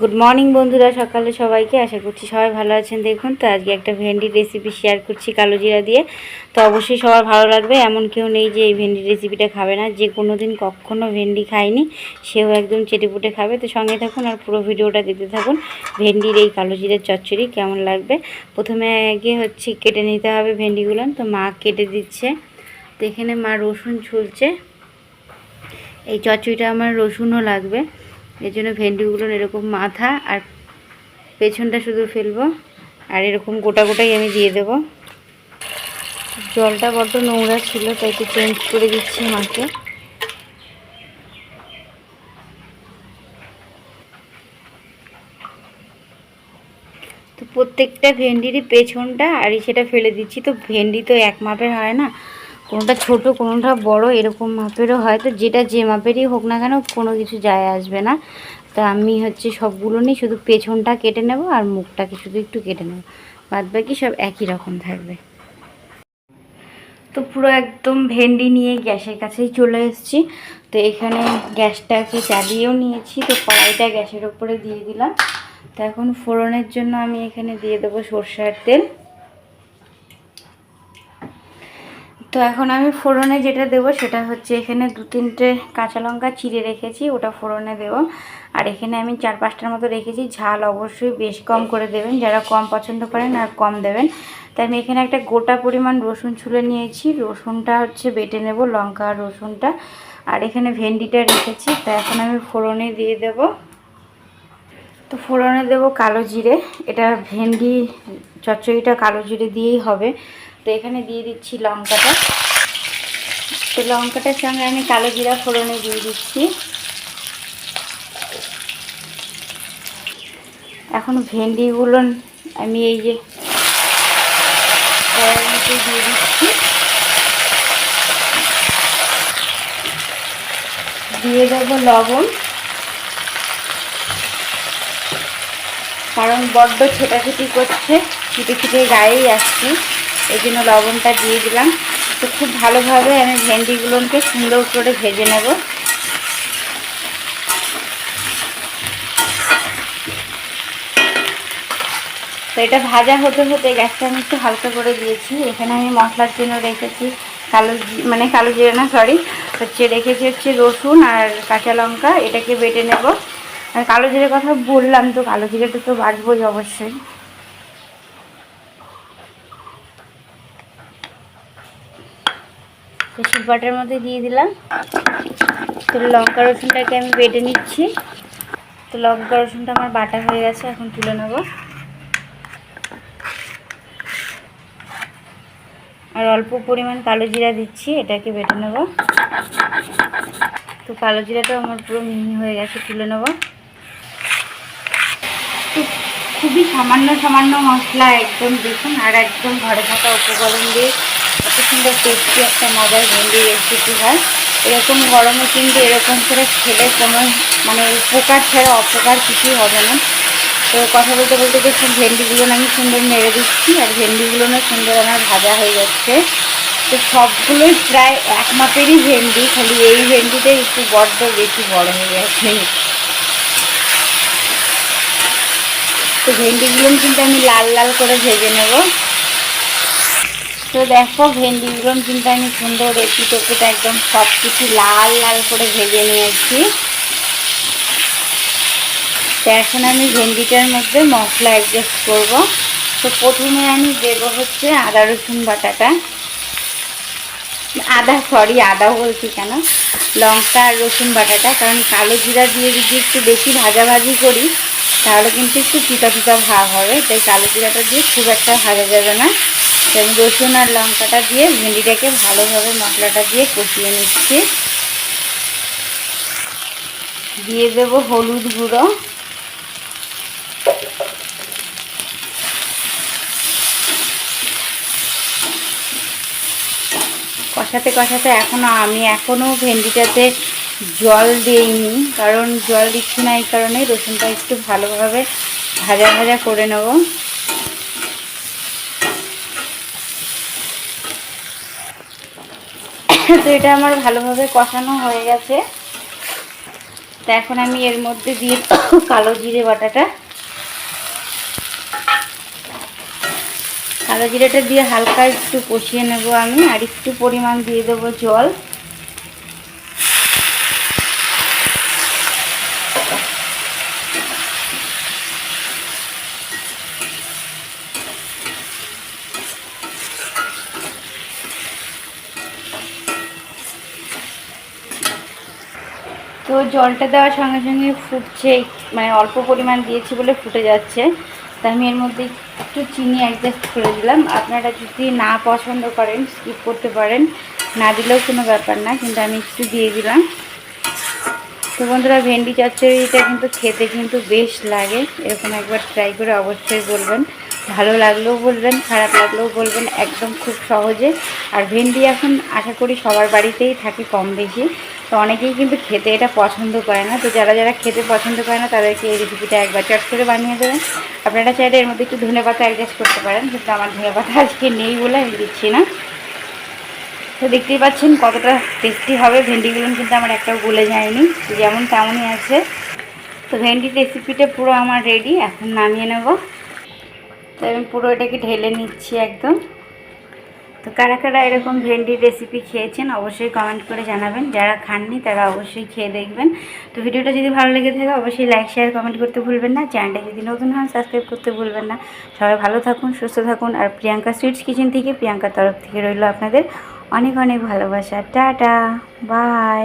Good morning বন্ধুরা, সকালে সবাইকে আশা করছি সবাই ভালো আছেন। দেখুন, তো আজকে একটা ভেন্ডির রেসিপি শেয়ার করছি কালো জিরা দিয়ে। তো অবশ্যই সবার ভালো লাগবে, এমন কেউ নেই যে এই ভেন্ডির রেসিপিটা খাবে না। যে কোনো দিন কখনও ভেন্ডি খায়নি, সেও একদম চেটেপুটে খাবে। তো সঙ্গে থাকুন আর পুরো ভিডিওটা দেখতে থাকুন। ভেন্ডির এই কালো জিরার চচ্চড়ি কেমন লাগবে? প্রথমে আগে হচ্ছে কেটে নিতে হবে ভেন্ডিগুলো। তো মা কেটে দিচ্ছে। তো এখানে মা রসুন ছুলছে। এই চচ্চড়িটা আমার রসুনও লাগবে। এর জন্য ভেন্ডিগুলো এরকম মাথা আর পেছনটা শুধু ফেলব। আর এরকম গোটা গোটাই আমি দিয়ে দেব। জলটা বড্ড নোংরা ছিল, তাই একটু চেঞ্জ করে দিচ্ছি মাকে। তো প্রত্যেকটা ভেন্ডিরই পেছনটা, আর সেটা ফেলে দিচ্ছি। তো ভেন্ডি তো এক মাপের হয় না। কোনোটা ছোট, কোনোটা বড়, এরকম মাপেরও হয়। তো যেটা যে মাপেরই হোক না কেন, কোনো কিছু যায় আসবে না। তা আমি হচ্ছে সবগুলো নিয়ে শুধু পেছনটা কেটে নেব আর মুখটাকে শুধু একটু কেটে নেব। বাদ বাকি সব একই রকম থাকবে। তো পুরো একদম ভেন্ডি নিয়ে গ্যাসের কাছেই চলে এসেছি। তো এখানে গ্যাসটাকে চালিয়েও নিয়েছি। তো কড়াইটা গ্যাসের ওপরে দিয়ে দিলাম। তো এখন ফোড়নের জন্য আমি এখানে দিয়ে দেবো সর্ষের তেল। তো এখন আমি ফোড়নে যেটা দেব সেটা হচ্ছে এখানে দু তিনটে কাঁচা লঙ্কা চিড়ে রেখেছি, ওটা ফোড়নে দেব। আর এখানে আমি চার পাঁচটার মতো রেখেছি, ঝাল অবশ্যই বেশ কম করে দেবেন, যারা কম পছন্দ করেন আর কম দেবেন। তাই আমি এখানে একটা গোটা পরিমাণ রসুন ছুলে নিয়েছি, রসুনটা হচ্ছে বেটে নেব, লঙ্কা আর রসুনটা। আর এখানে ভেন্ডিটা রেখেছি, তা এখন আমি ফোড়নে দিয়ে দেব। তো ফোড়নে দেব কালো জিরে, এটা ভেন্ডি চচ্চড়িটা কালো জিরে দিয়েই হবে। তো এখানে দিয়ে দিচ্ছি লঙ্কাটা। তো লঙ্কাটার সঙ্গে আমি কালো জিরা ফোড়নে দিয়ে দিচ্ছি। এখন ভেন্ডিগুলো আমি এই যে দিয়ে দিচ্ছি। দিয়ে দেবো লবণ। কারণ বড্ড ছেটাছুটি করছে, ছুটে ছুটে গায়েই আসছি। এই জন্য লবণটা দিয়ে দিলাম। তো খুব ভালোভাবে আমি ভেন্ডিগুলোকে সুন্দর করে ভেজে নেব। তো এটা ভাজা হতে হতে গ্যাসটা আমি একটু হালকা করে দিয়েছি। এখানে আমি মশলার জন্য রেখেছি কালো মানে কালো জিরে না সরি হচ্ছে রেখেছি হচ্ছে রসুন আর কাঁচা লঙ্কা। এটাকে বেটে নেব। আর কালো জিরের কথা বললাম তো, কালো জিরেটা তো বাটবোই অবশ্যই। তো শিলপাটার মধ্যে দিয়ে দিলাম। তো লঙ্কা রসুনটাকে আমি বেটে নিচ্ছি। তো লঙ্কা রসুনটা আমার বাটা হয়ে গেছে, এখন তুলে নেব। আর অল্প পরিমাণ কালো জিরা দিচ্ছি, এটাকে বেটে নেব। তো কালো জিরাটাও আমার পুরো মিহি হয়ে গেছে, তুলে নেব। খুবই সামান্য সামান্য মশলা, একদম দেখুন, আর একদম ঘরে থাকা উপকরণ দিয়ে সুন্দর টেস্টি একটা মজার ভেন্ডি রেসিপি হয়। এরকম গরমে কিন্তু এরকম করে খেলে কোনো মানে উপকার ছাড়া অপকার কিছুই হবে না। তো কথা বলতে বলতে দেখুন, ভেন্ডিগুলো আমি সুন্দর মেরে দিচ্ছি আর ভেন্ডিগুলো না সুন্দর আমার ভাজা হয়ে যাচ্ছে। তো সবগুলোই প্রায় এক মাপেরই ভেন্ডি, খালি এই ভেন্ডিটাই একটু বড্ড বেশি বড় হয়ে গেছে। তো ভেন্ডিগুলো কিন্তু আমি লাল লাল করে ভেজে নেব। তো দেখো ভেন্ডিগুলো কিন্তু আমি সুন্দর এপি টেপিটা একদম সব কিছু লাল লাল করে ভেজে নিয়েছি। তো এখন আমি ভেন্ডিটার মধ্যে মশলা অ্যাডজাস্ট করব। তো প্রথমে আমি দেবো হচ্ছে আদা, রসুন বাটাটা। আদা সরি আদা বলছি কেন? লঙ্কা আর রসুন বাটাটা, কারণ কালো জিরা দিয়ে যদি একটু বেশি ভাজাভাজি করি, তাহলে কিন্তু একটু পিতা পিতা ভাব হবে। তাই কালো জিরাটা দিয়ে খুব একটা ভাজা যাবে না। আমি রসুন আর লঙ্কাটা দিয়ে ভেন্ডিটাকে ভালোভাবে মশলাটা দিয়ে কষিয়ে নিচ্ছি। দিয়ে দেবো হলুদ গুঁড়ো। কষাতে কষাতে এখনও আমি এখনও ভেন্ডিটাতে জল দিইনি, কারণ জল দিচ্ছি না এই কারণে রসুনটা একটু ভালোভাবে ভাজা ভাজা করে নেব। তো এটা আমার ভালোভাবে কষানো হয়ে গেছে। তো এখন আমি এর মধ্যে দিয়ে কালো জিরে বাটাটা। কালো জিরেটা দিয়ে হালকা একটু কষিয়ে নেব আমি, আর একটু পরিমাণ দিয়ে দেবো জল। তো জলটা দেওয়ার সঙ্গে সঙ্গে ফুটছে মানে অল্প পরিমাণ দিয়েছি বলে ফুটে যাচ্ছে। তা আমি এর মধ্যে একটু চিনি অ্যাডজাস্ট করে দিলাম। আপনারা যদি না পছন্দ করেন স্কিপ করতে পারেন। না দিলেও কোনো ব্যাপার না, কিন্তু আমি একটু দিয়ে দিলাম। তো বন্ধুরা, ভেন্ডি চচ্চড়িটা কিন্তু খেতে কিন্তু বেশ লাগে। এরকম একবার ট্রাই করে অবশ্যই বলবেন। ভালো লাগলেও বলবেন, খারাপ লাগলেও বলবেন, একদম খুব সহজে। আর ভেন্ডি এখন আশা করি সবার বাড়িতেই থাকে কম বেশি। তো অনেকেই কিন্তু খেতে এটা পছন্দ করে না। তো যারা যারা খেতে পছন্দ করে না, তাদেরকে এই রেসিপিটা একবার চট করে বানিয়ে দেবেন। আপনারা চাইলে এর মধ্যে একটু ধনে পাতা অ্যাডজাস্ট করতে পারেন, কিন্তু আমার ধনে পাতা আজকে নেই বলে আমি দিচ্ছি না। তো দেখতেই পাচ্ছেন কতটা টেস্টি হবে। ভেন্ডিগুলো কিন্তু আমার একটাও গলে যায়নি, যেমন তেমনই আছে। তো ভেন্ডির রেসিপিটা পুরো আমার রেডি এখন নামিয়ে নেব। তো আমি পুরো এটাকে ঢেলে নিচ্ছি একদম। তো কারা কারা এরকম ভেন্ডির রেসিপি খেয়েছেন, অবশ্যই কমেন্ট করে জানাবেন। যারা খাননি, তারা অবশ্যই খেয়ে দেখবেন। তো ভিডিওটা যদি ভালো লেগে থাকে, অবশ্যই লাইক শেয়ার কমেন্ট করতে ভুলবেন না। চ্যানেলটা যদি নতুন হন সাবস্ক্রাইব করতে ভুলবেন না। সবাই ভালো থাকুন, সুস্থ থাকুন। আর প্রিয়াঙ্কা সুইটস কিচেন থেকে, প্রিয়াঙ্কার তরফ থেকে রইল আপনাদের অনেক অনেক ভালোবাসা। Tata bye